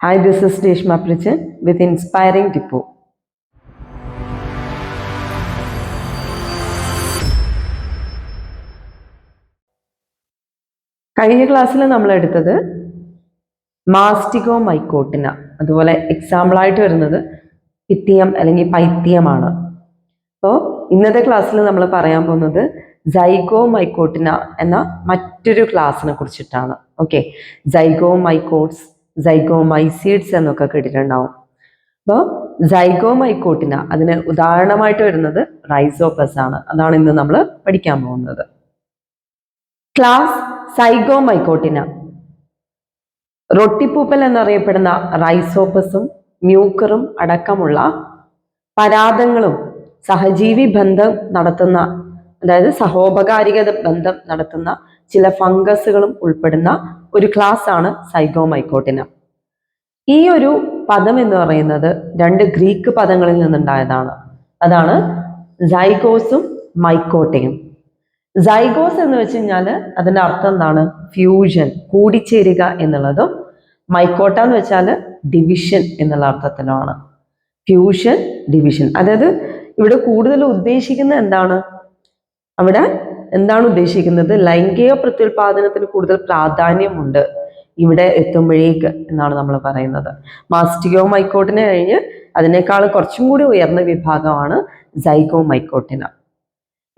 Hi, this is Reshma Prichan with Inspiring Tipu കഴിഞ്ഞ ക്ലാസ്സിൽ നമ്മൾ എടുത്തത് മാസ്റ്റിഗോ മൈക്കോട്ടിന അതുപോലെ എക്സാമ്പിളായിട്ട് വരുന്നത് പിത്തിയം അല്ലെങ്കിൽ പൈത്യമാണ് അപ്പോൾ ഇന്നത്തെ ക്ലാസ്സിൽ നമ്മൾ പറയാൻ പോകുന്നത് ജൈഗോ മൈക്കോട്ടിന എന്ന മറ്റൊരു ക്ലാസ്സിനെ കുറിച്ചിട്ടാണ്. ഓക്കെ ജൈഗോ മൈക്കോട്സ് ജൈഗോ മൈസീഡ്സ് എന്നൊക്കെ കേട്ടിട്ടുണ്ടാവും. അപ്പോൾ സൈഗോമൈക്കോട്ടിന അതിന് ഉദാഹരണമായിട്ട് വരുന്നത് റൈസോപ്പസ് ആണ്. അതാണ് ഇന്ന് നമ്മൾ പഠിക്കാൻ പോകുന്നത്. ക്ലാസ് സൈഗോമൈക്കോട്ടിന റൊട്ടിപ്പൂപ്പൽ എന്നറിയപ്പെടുന്ന റൈസോപ്പസും മ്യൂക്കറും അടക്കമുള്ള പരാതങ്ങളും സഹജീവി ബന്ധം നടത്തുന്ന അതായത് സഹോപകാരിക ബന്ധം നടത്തുന്ന ചില ഫംഗസുകളും ഉൾപ്പെടുന്ന ഒരു ക്ലാസ് ആണ് സൈഗോമൈക്കോട്ടിന. ഈ ഒരു പദം എന്ന് പറയുന്നത് രണ്ട് ഗ്രീക്ക് പദങ്ങളിൽ നിന്നുണ്ടായതാണ്. അതാണ് സൈഗോസും മൈക്കോട്ടയും സൈഗോസ് എന്ന് വെച്ച് കഴിഞ്ഞാൽ അതിന്റെ അർത്ഥം എന്താണ്? ഫ്യൂഷൻ കൂടിച്ചേരുക എന്നുള്ളതും മൈക്കോട്ട എന്ന് വെച്ചാൽ ഡിവിഷൻ എന്നുള്ള അർത്ഥത്തിലാണ് ഫ്യൂഷൻ ഡിവിഷൻ. അതായത് ഇവിടെ കൂടുതൽ ഉദ്ദേശിക്കുന്നത് എന്താണ്? അവിടെ എന്താണ് ഉദ്ദേശിക്കുന്നത്? ലൈംഗിക പ്രത്യുൽപാദനത്തിന് കൂടുതൽ പ്രാധാന്യമുണ്ട് ഇവിടെ എത്തുമ്പോഴേക്ക് എന്നാണ് നമ്മൾ പറയുന്നത്. മാസ്റ്റിഗോ മൈക്കോട്ടിനെ കഴിഞ്ഞ് അതിനേക്കാൾ കുറച്ചും കൂടി ഉയർന്ന വിഭാഗമാണ് സൈക്കോ മൈക്കോട്ടിന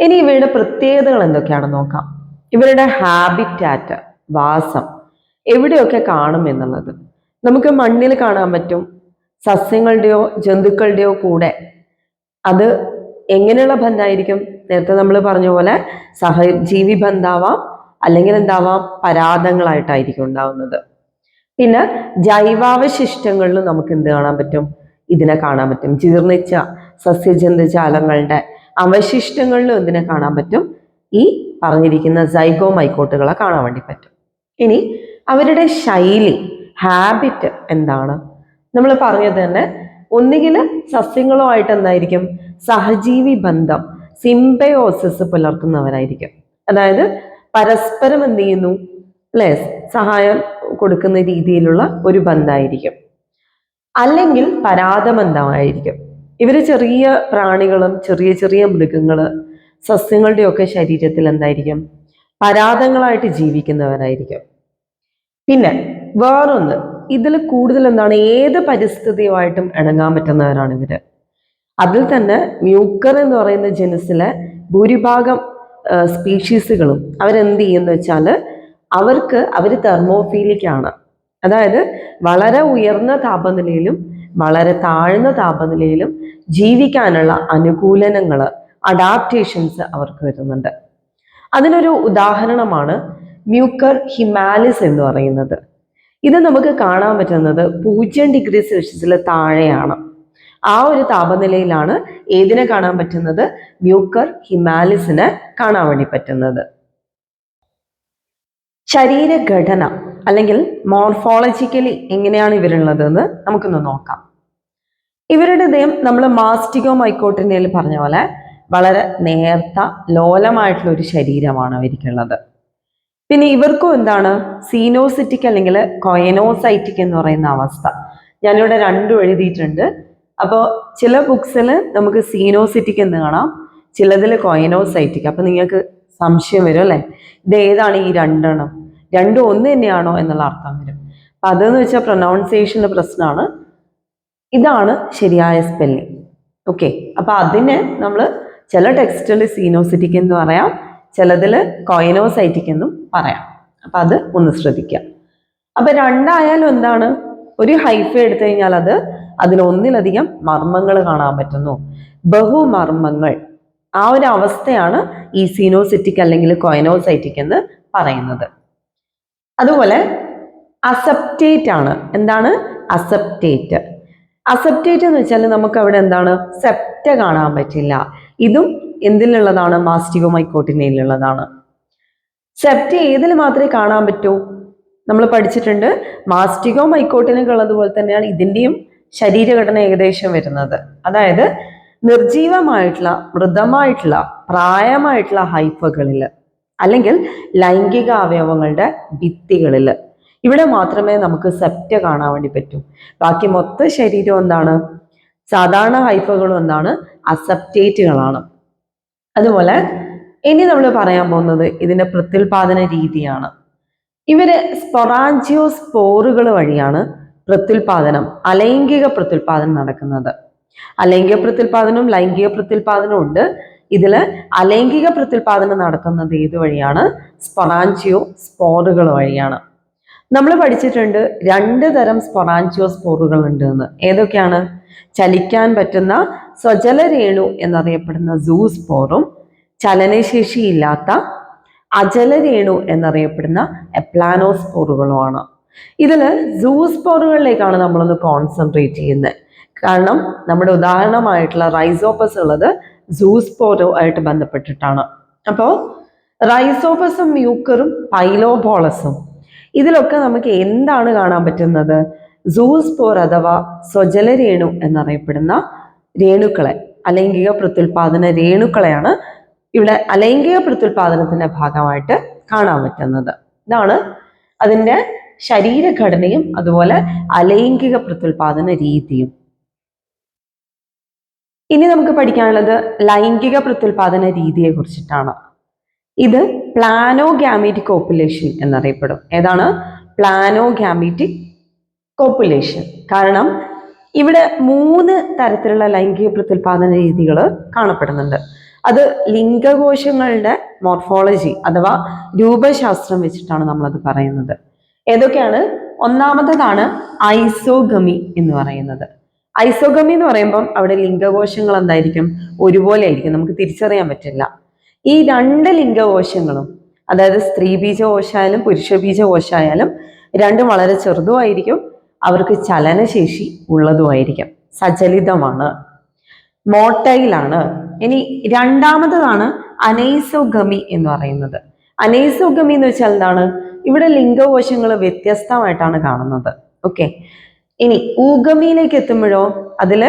ഇനി ഇവയുടെ പ്രത്യേകതകൾ എന്തൊക്കെയാണെന്ന് നോക്കാം. ഇവരുടെ ഹാബിറ്റാറ്റ് വാസം എവിടെയൊക്കെ കാണും എന്നുള്ളത്. നമുക്ക് മണ്ണിൽ കാണാൻ പറ്റും സസ്യങ്ങളുടെയോ ജന്തുക്കളുടെയോ കൂടെ. അത് എങ്ങനെയുള്ള ബന്ധമായിരിക്കും? നേരത്തെ നമ്മൾ പറഞ്ഞ പോലെ സഹജീവി ബന്ധാവാം അല്ലെങ്കിൽ എന്താവാം പരാതങ്ങളായിട്ടായിരിക്കും ഉണ്ടാവുന്നത്. പിന്നെ ജൈവാവശിഷ്ടങ്ങളിൽ നമുക്ക് എന്ത് കാണാൻ പറ്റും? ഇതിനെ കാണാൻ പറ്റും. ജീർണിച്ച സസ്യജന്തുജാലങ്ങളുടെ അവശിഷ്ടങ്ങളിലും എന്തിനെ കാണാൻ പറ്റും? ഈ പറഞ്ഞിരിക്കുന്ന സൈഗോ മൈക്കോട്ടുകളെ കാണാൻ വേണ്ടി പറ്റും. ഇനി അവരുടെ ശൈലി ഹാബിറ്റ് എന്താണ്? നമ്മൾ പറഞ്ഞത് തന്നെ ഒന്നുകിൽ സസ്യങ്ങളുമായിട്ട് എന്തായിരിക്കും? സഹജീവി ബന്ധം. സിംബയോസിസ് പുലർത്തുന്നവരായിരിക്കും. അതായത് പരസ്പരം എന്ത് ചെയ്യുന്നു? അല്ലെ സഹായം കൊടുക്കുന്ന രീതിയിലുള്ള ഒരു ബന്ധമായിരിക്കും അല്ലെങ്കിൽ പരാതബന്ധമായിരിക്കും ഇവർ ചെറിയ പ്രാണികളും ചെറിയ ചെറിയ മൃഗങ്ങൾ സസ്യങ്ങളുടെയൊക്കെ ശരീരത്തിൽ എന്തായിരിക്കും? പരാതങ്ങളായിട്ട് ജീവിക്കുന്നവരായിരിക്കും. പിന്നെ വേറൊന്ന് ഇതിൽ കൂടുതൽ എന്താണ്? ഏത് പരിസ്ഥിതിയുമായിട്ടും ഇണങ്ങാൻ പറ്റുന്നവരാണ് ഇവർ. അതിൽ തന്നെ മ്യൂക്കർ എന്ന് പറയുന്ന ജനസിലെ ഭൂരിഭാഗം സ്പീഷീസുകളും അവരെന്ത് ചെയ്യുന്ന വെച്ചാൽ അവർക്ക് അവർ തെർമോഫീലിക്കാണ്. അതായത് വളരെ ഉയർന്ന താപനിലയിലും വളരെ താഴ്ന്ന താപനിലയിലും ജീവിക്കാനുള്ള അനുകൂലനങ്ങൾ അഡാപ്റ്റേഷൻസ് അവർക്ക് വരുന്നുണ്ട്. അതിനൊരു ഉദാഹരണമാണ് മ്യൂക്കർ ഹിമാലിസ് എന്ന് പറയുന്നത്. ഇത് നമുക്ക് കാണാൻ പറ്റുന്നത് പൂജ്യം ഡിഗ്രി സെൽഷ്യസിൽ താഴെയാണ്. ആ ഒരു താപനിലയിലാണ് ഏതിനെ കാണാൻ പറ്റുന്നത്? മ്യൂക്കർ ഹിമാലിസിനെ കാണാൻ വേണ്ടി പറ്റുന്നത്. ശരീരഘടന അല്ലെങ്കിൽ മോർഫോളജിക്കലി എങ്ങനെയാണ് ഇവരുള്ളതെന്ന് നമുക്കൊന്ന് നോക്കാം. ഇവരുടെ ദേഹം നമ്മൾ മാസ്റ്റിഗോ മൈക്കോട്ടിനയിൽ പറഞ്ഞ പോലെ വളരെ നേർത്ത ലോലമായിട്ടുള്ള ഒരു ശരീരമാണ് അവർക്കുള്ളത് പിന്നെ ഇവർക്കും എന്താണ്? സീനോസിറ്റിക് അല്ലെങ്കിൽ കൊയനോസൈറ്റിക് എന്ന് പറയുന്ന അവസ്ഥ. ഞാനിവിടെ രണ്ടും എഴുതിയിട്ടുണ്ട്. അപ്പോൾ ചില ബുക്സിൽ നമുക്ക് സീനോസിറ്റിക് എന്ന് കാണാം? ചിലതിൽ കൊയനോസൈറ്റിക് അപ്പം നിങ്ങൾക്ക് സംശയം വരും അല്ലേ? ഇത് ഏതാണ് ഈ രണ്ടെണ്ണം? രണ്ടും ഒന്ന് തന്നെയാണോ എന്നുള്ള അർത്ഥം വരും. അപ്പം അതെന്ന് വെച്ചാൽ പ്രൊനൗൺസിയേഷന്റെ പ്രശ്നമാണ് ഇതാണ് ശരിയായ സ്പെല്ലിംഗ് ഓക്കെ അപ്പം അതിന് നമ്മൾ ചില ടെക്സ്റ്റിൽ സീനോസിറ്റിക് എന്ന് പറയാം ചിലതിൽ കൊയനോസൈറ്റിക് എന്നും പറയാം. അപ്പം അത് ഒന്ന് ശ്രദ്ധിക്കുക അപ്പം രണ്ടായാലും എന്താണ്? ഒരു ഹൈഫ എടുത്തു കഴിഞ്ഞാൽ അത് അതിലൊന്നിലധികം മർമ്മങ്ങൾ കാണാൻ പറ്റുന്നു. ബഹുമർമ്മങ്ങൾ. ആ ഒരു അവസ്ഥയാണ് ഈ സീനോസിറ്റിക് അല്ലെങ്കിൽ കൊയനോസൈറ്റിക് എന്ന് പറയുന്നത്. അതുപോലെ അസെപ്റ്റേറ്റ് ആണ്. എന്താണ്? അസെപ്റ്റേറ്റ്. അസെപ്റ്റേറ്റ് എന്ന് വെച്ചാൽ നമുക്ക് അവിടെ എന്താണ്? സെപ്റ്റ കാണാൻ പറ്റില്ല. ഇതും എന്തിലുള്ളതാണ്? മാസ്റ്റിഗോ മൈക്കോട്ടിനയിലുള്ളതാണ് സെപ്റ്റ ഏതിൽ മാത്രമേ കാണാൻ പറ്റൂ? നമ്മൾ പഠിച്ചിട്ടുണ്ട് മാസ്റ്റിഗോ മൈക്കോട്ടിനൊക്കെ ഉള്ളതുപോലെ തന്നെയാണ് ഇതിന്റെയും ശരീരഘടന ഏകദേശം വരുന്നത്. അതായത് നിർജീവമായിട്ടുള്ള മൃതമായിട്ടുള്ള പ്രായമായിട്ടുള്ള ഹൈഫകളിൽ അല്ലെങ്കിൽ ലൈംഗിക അവയവങ്ങളുടെ ഭിത്തികളിൽ ഇവിടെ മാത്രമേ നമുക്ക് സെപ്റ്റ കാണാൻ വേണ്ടി പറ്റൂ. ബാക്കി മൊത്ത ശരീരം എന്താണ്? സാധാരണ ഹൈഫകളും എന്താണ്? അസെപ്റ്റേറ്റുകളാണ്. അതുപോലെ ഇനി നമ്മൾ പറയാൻ പോകുന്നത് ഇതിന്റെ പ്രത്യുൽപാദന രീതിയാണ്. ഇവർ സ്പൊറാഞ്ചിയോ സ്പോറുകൾ വഴിയാണ് പ്രത്യുൽപാദനം അലൈംഗിക പ്രത്യുൽപാദനം നടക്കുന്നത്. അലൈംഗിക പ്രത്യുൽപാദനവും ലൈംഗിക പ്രത്യുൽപാദനവും ഉണ്ട്. ഇതിൽ അലൈംഗിക പ്രത്യുൽപാദനം നടക്കുന്നത് ഏത് വഴിയാണ്? സ്പൊറാഞ്ചിയോ സ്പോറുകൾ വഴിയാണ്. നമ്മൾ പഠിച്ചിട്ടുണ്ട് രണ്ട് തരം സ്പൊറാഞ്ചിയോ സ്പോറുകൾ ഉണ്ട് എന്ന് ഏതൊക്കെയാണ്? ചലിക്കാൻ പറ്റുന്ന സ്വജല രേണു എന്നറിയപ്പെടുന്ന സൂ സ്പോറും ചലനശേഷിയില്ലാത്ത അജല രേണു എന്നറിയപ്പെടുന്ന എപ്ലാനോസ്പോറുകളുമാണ് ഇതിൽ സൂസ്പോറുകളിലേക്കാണ് നമ്മളൊന്ന് കോൺസെൻട്രേറ്റ് ചെയ്യുന്നത്. കാരണം നമ്മുടെ ഉദാഹരണമായിട്ടുള്ള റൈസോപ്പസ് ഉള്ളത് സൂസ്പോറോ ആയിട്ട് ബന്ധപ്പെട്ടിട്ടാണ്. അപ്പോൾ റൈസോപ്പസും മ്യൂക്കറും പൈലോബോളസും ഇതിലൊക്കെ നമുക്ക് എന്താണ് കാണാൻ പറ്റുന്നത്? സൂസ്പോർ അഥവാ സ്വജല രേണു എന്നറിയപ്പെടുന്ന രേണുക്കളെ അലൈംഗിക പ്രത്യുൽപാദന രേണുക്കളെയാണ് ഇവിടെ അലൈംഗിക പ്രത്യുൽപാദനത്തിന്റെ ഭാഗമായിട്ട് കാണാൻ പറ്റുന്നത്. ഇതാണ് അതിന്റെ ശരീരഘടനയും അതുപോലെ അലൈംഗിക പ്രത്യുൽപാദന രീതിയും. ഇനി നമുക്ക് പഠിക്കാനുള്ളത് ലൈംഗിക പ്രത്യുൽപാദന രീതിയെ കുറിച്ചിട്ടാണ്. ഇത് പ്ലാനോഗാമീറ്റിക് കോപ്പുലേഷൻ എന്നറിയപ്പെടും. ഏതാണ്? പ്ലാനോഗാമീറ്റിക് കോപ്പുലേഷൻ കാരണം ഇവിടെ മൂന്ന് തരത്തിലുള്ള ലൈംഗിക പ്രത്യുൽപാദന രീതികൾ കാണപ്പെടുന്നുണ്ട്. അത് ലിംഗകോശങ്ങളുടെ മോർഫോളജി അഥവാ രൂപശാസ്ത്രം വെച്ചിട്ടാണ് നമ്മളത് പറയുന്നത്. ഏതൊക്കെയാണ്? ഒന്നാമത്തതാണ് ഐസോഗമി എന്ന് പറയുന്നത്. ഐസോഗമി എന്ന് പറയുമ്പം അവിടെ ലിംഗകോശങ്ങൾ എന്തായിരിക്കും? ഒരുപോലെ ആയിരിക്കും. നമുക്ക് തിരിച്ചറിയാൻ പറ്റില്ല. ഈ രണ്ട് ലിംഗകോശങ്ങളും അതായത് സ്ത്രീ ബീജകോശായാലും പുരുഷ രണ്ടും വളരെ ചെറുതുമായിരിക്കും. അവർക്ക് ചലനശേഷി ഉള്ളതുമായിരിക്കും. സചലിതമാണ് മോട്ടൈലാണ്. ഇനി രണ്ടാമത്തതാണ് അനൈസോഗമി എന്ന് പറയുന്നത്. അനൈസോഗമി എന്ന് വെച്ചാൽ എന്താണ്? ഇവിടെ ലിംഗകോശങ്ങൾ വ്യത്യസ്തമായിട്ടാണ് കാണുന്നത്. ഓക്കെ ഇനി ഊഗമിയിലേക്ക് എത്തുമ്പോഴോ അതിൽ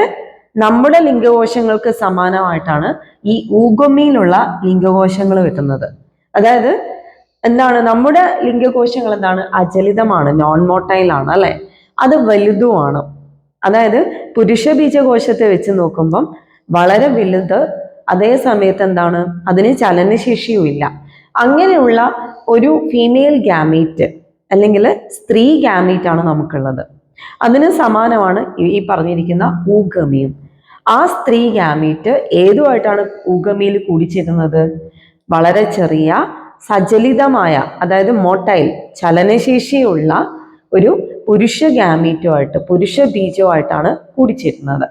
നമ്മുടെ ലിംഗകോശങ്ങൾക്ക് സമാനമായിട്ടാണ് ഈ ഊഗമിയിലുള്ള ലിംഗകോശങ്ങൾ വെക്കുന്നത് അതായത് എന്താണ് നമ്മുടെ ലിംഗകോശങ്ങൾ എന്താണ്? അചലിതമാണ് നോൺ മോട്ടൈൽ ആണ് അല്ലെ? അത് വലുതുമാണ്. അതായത് പുരുഷ ബീജകോശത്തെ വെച്ച് നോക്കുമ്പം വളരെ വലുത് അതേ സമയത്ത് എന്താണ്? അതിന് ചലനശേഷിയുമില്ല. അങ്ങനെയുള്ള ഒരു ഫീമെയിൽ ഗാമീറ്റ് അല്ലെങ്കിൽ സ്ത്രീ ഗാമീറ്റ് ആണ് നമുക്കുള്ളത്. അതിന് സമാനമാണ് ഈ- പറഞ്ഞിരിക്കുന്ന ഊഗമിയും. ആ സ്ത്രീ ഗാമീറ്റ് ഏതുമായിട്ടാണ് ഊഗമിയിൽ കൂടിച്ചേരുന്നത് വളരെ ചെറിയ സജലിതമായ അതായത് മോട്ടൈൽ ചലനശേഷിയുള്ള ഒരു പുരുഷ ഗാമീറ്റുമായിട്ട് പുരുഷ ബീജവുമായിട്ടാണ് കൂടിച്ചേരുന്നത്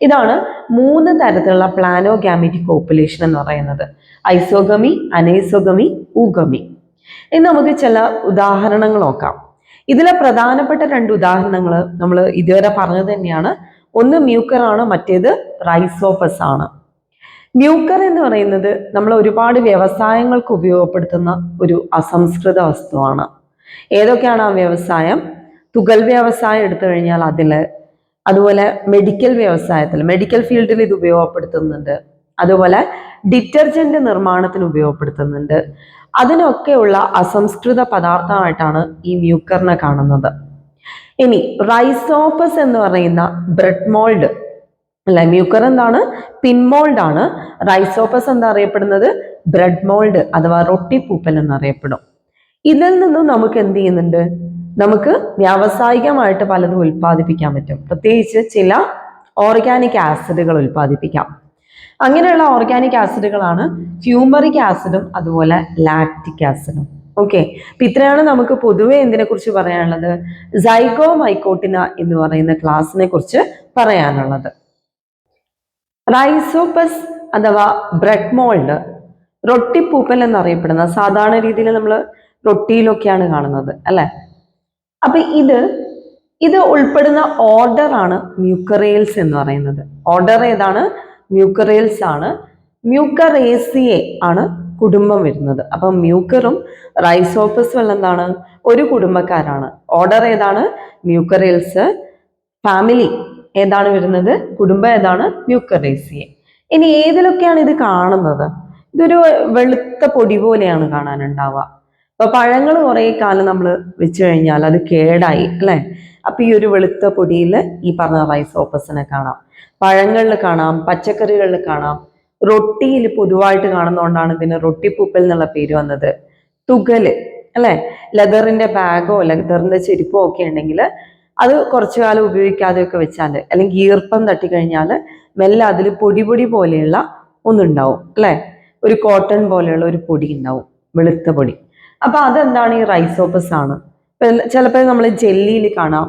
ഇതാണ് മൂന്ന് തരത്തിലുള്ള പ്ലാനോ ഗാമീറ്റിക് പോപ്പുലേഷൻ എന്ന് പറയുന്നത്. ഐസോഗമി അനൈസോഗമി ഊഗമി. ഇനി നമുക്ക് ചില ഉദാഹരണങ്ങൾ നോക്കാം. ഇതിലെ പ്രധാനപ്പെട്ട രണ്ട് ഉദാഹരണങ്ങൾ നമ്മൾ ഇതുവരെ പറഞ്ഞത് തന്നെയാണ്. ഒന്ന് മ്യൂക്കർ ആണ് മറ്റേത് റൈസോപ്പസ് ആണ്. മ്യൂക്കർ എന്ന് പറയുന്നത് നമ്മൾ ഒരുപാട് വ്യവസായങ്ങൾക്ക് ഉപയോഗപ്പെടുത്തുന്ന ഒരു അസംസ്കൃത വസ്തുവാണ്. ഏതൊക്കെയാണ് ആ വ്യവസായം? തുകൽ വ്യവസായം എടുത്തു കഴിഞ്ഞാൽ അതിൽ അതുപോലെ മെഡിക്കൽ വ്യവസായത്തിൽ മെഡിക്കൽ ഫീൽഡിൽ ഇത് ഉപയോഗപ്പെടുത്തുന്നുണ്ട്. അതുപോലെ ഡിറ്റർജന്റ് നിർമ്മാണത്തിന് ഉപയോഗപ്പെടുത്തുന്നുണ്ട്. അതിനൊക്കെയുള്ള അസംസ്കൃത പദാർത്ഥമായിട്ടാണ് ഈ മ്യൂക്കറിനെ കാണുന്നത്. ഇനി റൈസോപ്പസ് എന്ന് പറയുന്ന ബ്രെഡ് മോൾഡ് അല്ല മ്യൂക്കർ എന്താണ്? പിൻമോൾഡ് ആണ്. റൈസോപ്പസ് എന്താ അറിയപ്പെടുന്നത്? ബ്രെഡ് മോൾഡ് അഥവാ റൊട്ടിപ്പൂപ്പൽ എന്നറിയപ്പെടും. ഇതിൽ നിന്നും നമുക്ക് എന്ത് ചെയ്യുന്നുണ്ട്? നമുക്ക് വ്യാവസായികമായിട്ട് പലതും ഉൽപ്പാദിപ്പിക്കാൻ പറ്റും. പ്രത്യേകിച്ച് ചില ഓർഗാനിക് ആസിഡുകൾ ഉൽപ്പാദിപ്പിക്കാം. അങ്ങനെയുള്ള ഓർഗാനിക് ആസിഡുകളാണ് ഫ്യൂമറിക് ആസിഡും അതുപോലെ ലാക്റ്റിക് ആസിഡും. ഓക്കെ. അപ്പൊ ഇത്രയാണ് നമുക്ക് പൊതുവെ എന്തിനെ കുറിച്ച് പറയാനുള്ളത്? സൈക്കോ മൈക്കോട്ടിന എന്ന് പറയുന്ന ക്ലാസ്സിനെ കുറിച്ച് പറയാനുള്ളത്. റൈസോപ്പസ് അഥവാ ബ്രെഡ് മോൾഡ് റൊട്ടിപ്പൂപ്പൽ എന്നറിയപ്പെടുന്ന സാധാരണ രീതിയിൽ നമ്മൾ റൊട്ടിയിലൊക്കെയാണ് കാണുന്നത് അല്ലെ? അപ്പൊ ഇത് ഇത് ഉൾപ്പെടുന്ന ഓർഡർ ആണ് മ്യൂക്കറേൽസ് എന്ന് പറയുന്നത്. ഓർഡർ ഏതാണ്? മ്യൂക്കറേൽസ് ആണ് മ്യൂക്കറേസിയെ ആണ് കുടുംബം വരുന്നത്. അപ്പൊ മ്യൂക്കറും റൈസോപ്പസും എന്താണ്? ഒരു കുടുംബക്കാരാണ്. ഓർഡർ ഏതാണ്? മ്യൂക്കറേൽസ്. ഫാമിലി ഏതാണ് വരുന്നത്? കുടുംബം ഏതാണ്? മ്യൂക്കറേസിയെ. ഇനി ഏതിലൊക്കെയാണ് ഇത് കാണുന്നത്? ഇതൊരു വെളുത്ത പൊടി പോലെയാണ് കാണാനുണ്ടാവുക. അപ്പൊ പഴങ്ങൾ കുറേ കാലം നമ്മൾ വെച്ച് കഴിഞ്ഞാൽ അത് കേടായി അല്ലേ? അപ്പൊ ഈ ഒരു വെളുത്ത പൊടിയിൽ ഈ പറഞ്ഞ റൈസോപ്പസിനെ കാണാം. പഴങ്ങളിൽ കാണാം പച്ചക്കറികളിൽ കാണാം. റൊട്ടിയിൽ പൊതുവായിട്ട് കാണുന്നതുകൊണ്ടാണ് ഇതിന് റൊട്ടിപ്പൂപ്പൽ എന്നുള്ള പേര് വന്നത്. തുകൽ അല്ലെ? ലെതറിന്റെ ബാഗോ ലെതറിന്റെ ചെരുപ്പോ ഒക്കെ ഉണ്ടെങ്കിൽ അത് കുറച്ചു കാലം ഉപയോഗിക്കാതെയൊക്കെ വെച്ചാൽ അല്ലെങ്കിൽ ഈർപ്പം തട്ടിക്കഴിഞ്ഞാൽ മെല്ലെ അതിൽ പൊടി പൊടി പോലെയുള്ള ഒന്നുണ്ടാവും അല്ലേ? ഒരു കോട്ടൺ പോലെയുള്ള ഒരു പൊടി ഉണ്ടാവും വെളുത്ത പൊടി. അപ്പൊ അതെന്താണ് ഈ റൈസോപ്പസ് ആണ്? ചിലപ്പോൾ നമ്മൾ ജെല്ലിയിൽ കാണാം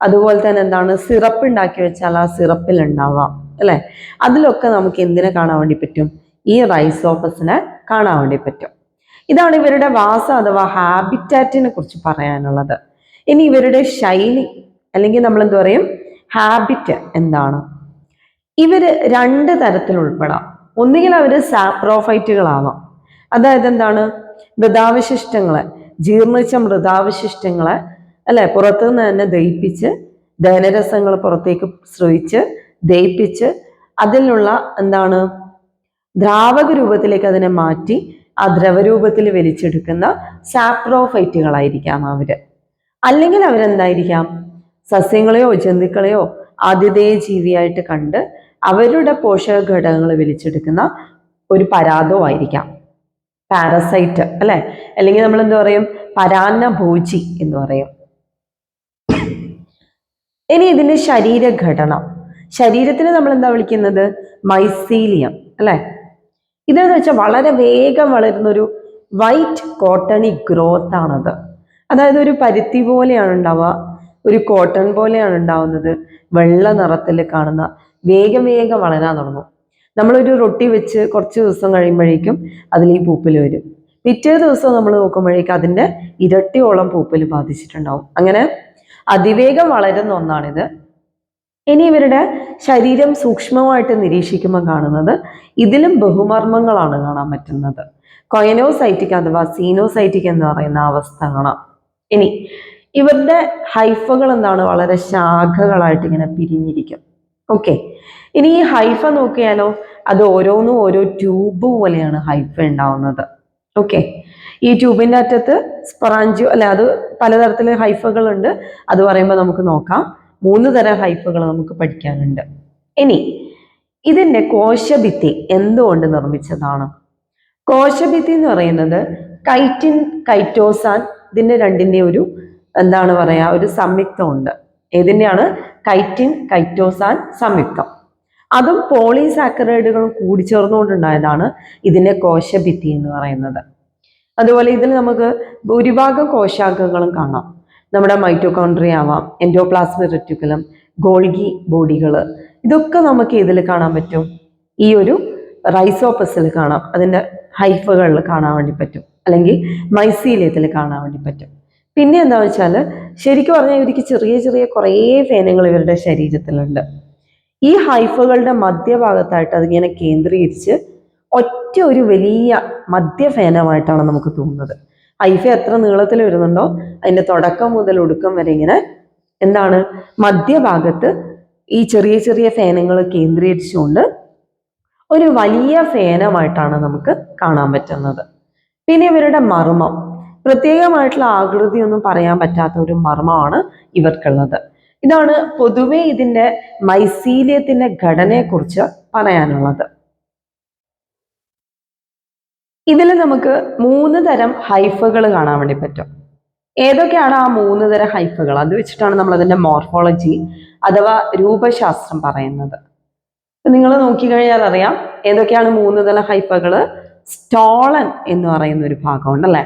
അതുപോലെ തന്നെ എന്താണ് സിറപ്പ് ഉണ്ടാക്കി വെച്ചാൽ ആ സിറപ്പിൽ ഉണ്ടാവാം അല്ലെ? അതിലൊക്കെ നമുക്ക് എന്തിനെ കാണാൻ വേണ്ടി പറ്റും? ഈ റൈസോപ്പസിനെ കാണാൻ വേണ്ടി പറ്റും. ഇതാണ് ഇവരുടെ വാസ അഥവാ ഹാബിറ്റാറ്റിനെ കുറിച്ച് പറയാനുള്ളത്. ഇനി ഇവരുടെ ശൈലി അല്ലെങ്കിൽ നമ്മൾ എന്ത് പറയും? ഹാബിറ്റ് എന്താണ്? ഇവർ രണ്ട് തരത്തിൽ ഉൾപ്പെടാം ഒന്നുകിൽ അവർ സാപ്രോഫൈറ്റുകളാവാം അതായത് എന്താണ്? മൃതാവശിഷ്ടങ്ങളെ ജീർണിച്ച മൃതാവശിഷ്ടങ്ങളെ അല്ലെ? പുറത്തുനിന്ന് തന്നെ ദഹിപ്പിച്ച് ദഹനരസങ്ങൾ പുറത്തേക്ക് സ്രവിച്ച് ദഹിപ്പിച്ച് അതിലുള്ള എന്താണ്? ദ്രാവക രൂപത്തിലേക്ക് അതിനെ മാറ്റി ആ ദ്രവരൂപത്തിൽ വലിച്ചെടുക്കുന്ന സാപ്രോഫൈറ്റുകളായിരിക്കാം അവർ. അല്ലെങ്കിൽ അവരെന്തായിരിക്കാം? സസ്യങ്ങളെയോ ജന്തുക്കളെയോ ആതിഥേയ ജീവിയായിട്ട് കണ്ട് അവരുടെ പോഷക ഘടകങ്ങൾ വലിച്ചെടുക്കുന്ന ഒരു പരാതോ ആയിരിക്കാം പാരസൈറ്റ് അല്ലെ? അല്ലെങ്കിൽ നമ്മൾ എന്താ പറയും? പരാന്നഭോജി എന്ന് പറയും. ഇനി ഇതിന്റെ ശരീരഘടന. ശരീരത്തിന് നമ്മൾ എന്താ വിളിക്കുന്നത്? മൈസീലിയം അല്ലെ? ഇതെന്ന് വെച്ചാൽ വളരെ വേഗം വളരുന്ന ഒരു വൈറ്റ് കോട്ടണി ഗ്രോത്ത് ആണത്. അതായത് ഒരു പരുത്തി പോലെയാണ് ഉണ്ടാവുക. ഒരു കോട്ടൺ പോലെയാണ് ഉണ്ടാവുന്നത്. വെള്ള നിറത്തിൽ കാണുന്ന വേഗം വേഗം വളരാൻ തുടങ്ങും. നമ്മളൊരു റൊട്ടി വെച്ച് കുറച്ച് ദിവസം കഴിയുമ്പോഴേക്കും അതിൽ ഈ പൂപ്പൽ വരും. പിറ്റേ ദിവസം നമ്മൾ നോക്കുമ്പോഴേക്കും അതിന്റെ ഇരട്ടിയോളം പൂപ്പൽ ബാധിച്ചിട്ടുണ്ടാവും. അങ്ങനെ അതിവേഗം വളരുന്ന ഒന്നാണിത്. ഇനി ഇവരുടെ ശരീരം സൂക്ഷ്മമായിട്ട് നിരീക്ഷിക്കുമ്പോൾ കാണുന്നത് ഇതിലും ബഹുമർമ്മങ്ങളാണ് കാണാൻ പറ്റുന്നത്. കൊയനോസൈറ്റിക് അഥവാ സീനോസൈറ്റിക് എന്ന് പറയുന്ന അവസ്ഥ കാണാം. ഇനി ഇവരുടെ ഹൈഫകൾ എന്താണ്? വളരെ ശാഖകളായിട്ട് ഇങ്ങനെ പിരിഞ്ഞിരിക്കും. ഓക്കെ. ഇനി ഈ ഹൈഫ നോക്കിയാലോ അത് ഓരോന്നും ഓരോ ട്യൂബ് പോലെയാണ് ഹൈഫ ഉണ്ടാവുന്നത്. ഓക്കെ. ഈ ട്യൂബിന്റെ അറ്റത്ത് സ്പൊറാഞ്ചിയോ അല്ല അത് പലതരത്തിലെ ഹൈഫകളുണ്ട്. അത് പറയുമ്പോൾ നമുക്ക് നോക്കാം. മൂന്ന് തരം ഹൈഫകൾ നമുക്ക് പഠിക്കാനുണ്ട്. ഇനി ഇതിന്റെ കോശഭിത്തി എന്തുകൊണ്ട് നിർമ്മിച്ചതാണ്? കോശഭിത്തി എന്ന് പറയുന്നത് കൈറ്റിൻ കൈറ്റോസാൻ ഇതിന്റെ രണ്ടിന്റെ ഒരു എന്താണ് പറയുക ഒരു സംയുക്തമുണ്ട്. ഏതിന്റെയാണ് കൈറ്റിൻ കൈറ്റോസാൻ സംയുക്തം. അതും പോളിസാക്കറൈഡുകളും കൂടിച്ചേർന്നുകൊണ്ടുണ്ടായതാണ് ഇതിന്റെ കോശഭിത്തി എന്ന് പറയുന്നത്. അതുപോലെ ഇതിൽ നമുക്ക് ഭൂരിഭാഗം കോശാംഗങ്ങളും കാണാം. നമ്മുടെ മൈറ്റോകോൺട്രി ആവാം എൻഡോപ്ലാസ്മിക് റെറ്റിക്കുലം ഗോൾഗി ബോഡികൾ. ഇതൊക്കെ നമുക്ക് ഇതിൽ കാണാൻ പറ്റും. ഈ ഒരു റൈസോപ്പസിൽ കാണാം അതിന്റെ ഹൈഫുകളിൽ കാണാൻ വേണ്ടി പറ്റും. അല്ലെങ്കിൽ മൈസീലിയത്തിൽ കാണാൻ വേണ്ടി പറ്റും. പിന്നെ എന്താ വെച്ചാൽ ശരിക്കും പറഞ്ഞാൽ ഇവർക്ക് ചെറിയ ചെറിയ കുറേ ഫേനങ്ങൾ ഇവരുടെ ശരീരത്തിലുണ്ട്. ഈ ഹൈഫുകളുടെ മധ്യഭാഗത്തായിട്ട് അതിങ്ങനെ കേന്ദ്രീകരിച്ച് ഒറ്റ ഒരു വലിയ മദ്യഫേനമായിട്ടാണ് നമുക്ക് തോന്നുന്നത്. ഐഫ എത്ര നീളത്തിൽ വരുന്നുണ്ടോ അതിന്റെ തുടക്കം മുതൽ ഒടുക്കം വരെ ഇങ്ങനെ എന്താണ് മധ്യഭാഗത്ത് ഈ ചെറിയ ചെറിയ ഫേനങ്ങൾ കേന്ദ്രീകരിച്ചുകൊണ്ട് ഒരു വലിയ ഫേനമായിട്ടാണ് നമുക്ക് കാണാൻ പറ്റുന്നത്. പിന്നെ ഇവരുടെ മർമ്മം. പ്രത്യേകമായിട്ടുള്ള ആകൃതിയൊന്നും പറയാൻ പറ്റാത്ത ഒരു മർമ്മമാണ് ഇവർക്കുള്ളത്. ഇതാണ് പൊതുവെ ഇതിന്റെ മൈസീലിയത്തിന്റെ ഘടനയെക്കുറിച്ച് പറയാനുള്ളത്. ഇതിൽ നമുക്ക് മൂന്ന് തരം ഹൈഫകൾ കാണാൻ വേണ്ടി പറ്റും. ഏതൊക്കെയാണ് ആ മൂന്ന് തരം ഹൈഫകൾ അത് വെച്ചിട്ടാണ് നമ്മൾ അതിന്റെ മോർഫോളജി അഥവാ രൂപശാസ്ത്രം പറയുന്നത്. നിങ്ങൾ നോക്കിക്കഴിഞ്ഞാൽ അറിയാം ഏതൊക്കെയാണ് മൂന്ന് തരം ഹൈഫകൾ സ്റ്റോളൻ എന്ന് പറയുന്ന ഒരു ഭാഗമുണ്ട് അല്ലെ?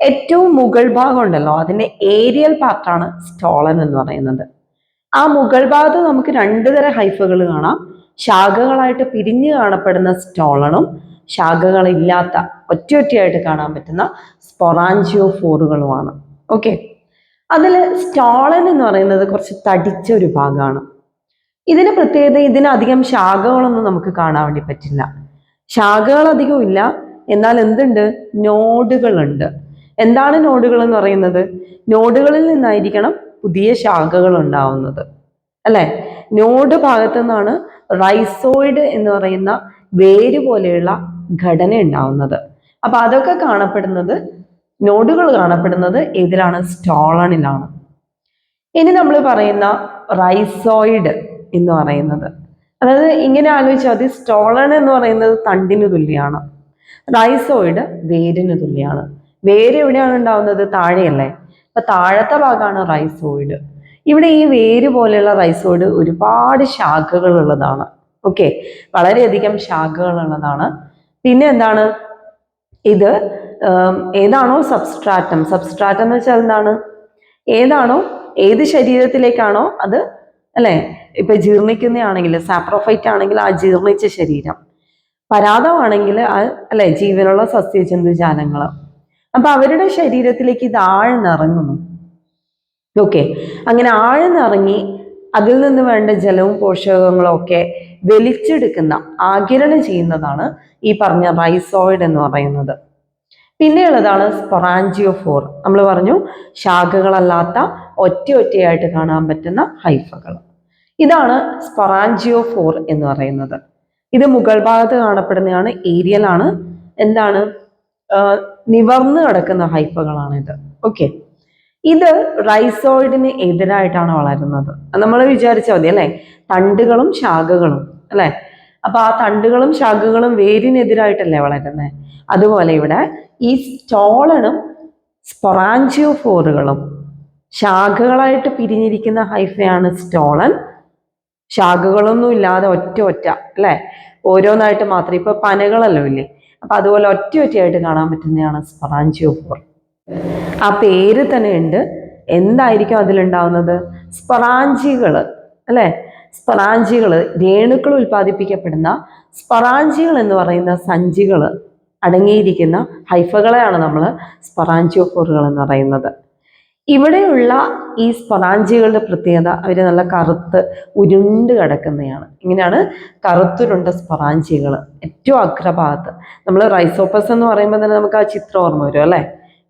ഏറ്റവും മുകൾ ഭാഗം ഉണ്ടല്ലോ. അതിന്റെ ഏരിയൽ പാർട്ടാണ് സ്റ്റോളൻ എന്ന് പറയുന്നത്. ആ മുകൾ ഭാഗത്ത് നമുക്ക് രണ്ട് തരം ഹൈഫകൾ കാണാം. ശാഖകളായിട്ട് പിരിഞ്ഞു കാണപ്പെടുന്ന സ്റ്റോളണും ശാഖകളില്ലാത്ത ഒറ്റയൊറ്റയായിട്ട് കാണാൻ പറ്റുന്ന സ്പൊറാഞ്ചിയോ ഫോറുകളുമാണ് ഓക്കെ? അതിൽ സ്റ്റോളൻ എന്ന് പറയുന്നത് കുറച്ച് തടിച്ച ഒരു ഭാഗമാണ്. ഇതിന് പ്രത്യേകത ഇതിനധികം ശാഖകളൊന്നും നമുക്ക് കാണാൻ വേണ്ടി പറ്റില്ല. ശാഖകൾ അധികം ഇല്ല. എന്നാൽ എന്തുണ്ട്? നോഡുകളുണ്ട്. എന്താണ് നോഡുകൾ എന്ന് പറയുന്നത്? നോഡുകളിൽ നിന്നായിരിക്കണം പുതിയ ശാഖകൾ ഉണ്ടാവുന്നത്. അല്ലേ? നോഡ് ഭാഗത്തു നിന്നാണ് റൈസോയിഡ് എന്ന് പറയുന്ന വേര് പോലെയുള്ള ഘടന ഉണ്ടാവുന്നത് അപ്പൊ അതൊക്കെ കാണപ്പെടുന്നത് നോഡുകൾ കാണപ്പെടുന്നത് ഏതിലാണ്? സ്റ്റോളണിലാണ്. ഇനി നമ്മൾ പറയുന്ന റൈസോയിഡ് എന്ന് പറയുന്നത്. അതായത് ഇങ്ങനെ ആലോചിച്ചാൽ മതി. സ്റ്റോളൺ എന്ന് പറയുന്നത് തണ്ടിന് തുല്യമാണ് റൈസോയിഡ് വേരിന് തുല്യമാണ് വേര് എവിടെയാണ് ഉണ്ടാവുന്നത്? താഴെയല്ലേ? അപ്പൊ താഴത്തെ ഭാഗമാണ് റൈസോയിഡ്. ഇവിടെ ഈ വേര് പോലെയുള്ള റൈസോയിഡ് ഒരുപാട് ശാഖകൾ ഉള്ളതാണ്. ഓക്കെ? വളരെയധികം ശാഖകൾ ഉള്ളതാണ്. പിന്നെ എന്താണ് ഇത് ഏതാണോ സബ്സ്ട്രാറ്റം. സബ്സ്ട്രാറ്റം എന്ന് വെച്ചാൽ എന്താണ്? ഏതാണോ ഏത് ശരീരത്തിലേക്കാണോ അത് അല്ലേ? ഇപ്പൊ ജീർണിക്കുന്നതാണെങ്കിൽ സാപ്രോഫൈറ്റ് ആണെങ്കിൽ ആ ജീർണിച്ച ശരീരം. പരാതമാണെങ്കിൽ അല്ലെ ജീവനുള്ള സസ്യജന്തുജാലങ്ങൾ അപ്പൊ അവരുടെ ശരീരത്തിലേക്ക് ഇത് ആഴ്ന്നിറങ്ങുന്നു. ഓക്കെ. അങ്ങനെ ആഴ്ന്നിറങ്ങി അതിൽ നിന്ന് വേണ്ട ജലവും പോഷകങ്ങളും ഒക്കെ വലിച്ചെടുക്കുന്ന ആകിരണം ചെയ്യുന്നതാണ് ഈ പറഞ്ഞ റൈസോയിഡ് എന്ന് പറയുന്നത്. പിന്നെയുള്ളതാണ് സ്പൊറാഞ്ചിയോഫോർ. നമ്മൾ പറഞ്ഞു ശാഖകളല്ലാത്ത ഒറ്റ ഒറ്റയായിട്ട് കാണാൻ പറ്റുന്ന ഹൈഫകൾ. ഇതാണ് സ്പൊറാഞ്ചിയോഫോർ എന്ന് പറയുന്നത്. ഇത് മുകൾ ഭാഗത്ത് കാണപ്പെടുന്നതാണ് ഏരിയലാണ്. എന്താണ്? നിവർന്ന് കിടക്കുന്ന ഹൈഫകളാണ് ഇത് ഓക്കെ. ഇത് റൈസോയിഡിന് എതിരായിട്ടാണ് വളരുന്നത്. നമ്മൾ വിചാരിച്ചാൽ മതി അല്ലെ? തണ്ടുകളും ശാഖകളും അല്ലെ? അപ്പൊ ആ തണ്ടുകളും ശാഖകളും വേരിനെതിരായിട്ടല്ലേ വളരുന്നത് അതുപോലെ ഇവിടെ ഈ സ്റ്റോളണും സ്പൊറാഞ്ചിയോഫോറുകളും ശാഖകളായിട്ട് പിരിഞ്ഞിരിക്കുന്ന ഹൈഫയാണ് സ്റ്റോളൻ. ശാഖകളൊന്നും ഇല്ലാതെ ഒറ്റ ഒറ്റ അല്ലെ? ഓരോന്നായിട്ട് മാത്രം. ഇപ്പൊ പനകളല്ലോ ഇല്ലേ? അപ്പൊ അതുപോലെ ഒറ്റ ഒറ്റയായിട്ട് കാണാൻ പറ്റുന്നതാണ് സ്പൊറാഞ്ചിയോഫോർ. ആ പേര് തന്നെ ഉണ്ട്. എന്തായിരിക്കും അതിലുണ്ടാവുന്നത്? സ്പറാഞ്ചികൾ അല്ലേ? സ്പറാഞ്ചികൾ രേണുക്കൾ ഉൽപ്പാദിപ്പിക്കപ്പെടുന്ന സ്പറാഞ്ചികൾ എന്ന് പറയുന്ന സഞ്ചികൾ അടങ്ങിയിരിക്കുന്ന ഹൈഫകളെയാണ് നമ്മൾ സ്പറാഞ്ചിയോഫോറുകൾ എന്ന് പറയുന്നത്. ഇവിടെയുള്ള ഈ സ്പറാഞ്ചികളുടെ പ്രത്യേകത അവർ നല്ല കറുത്ത് ഉരുണ്ട് കിടക്കുന്നതാണ്. ഇങ്ങനെയാണ് കറുത്തുരുണ്ട സ്പറാഞ്ചികൾ ഏറ്റവും അഗ്രഭാഗത്ത് നമ്മൾ റൈസോപ്പസ് എന്ന് പറയുമ്പോൾ തന്നെ നമുക്ക് ആ ചിത്രം ഓർമ്മ വരും അല്ലേ?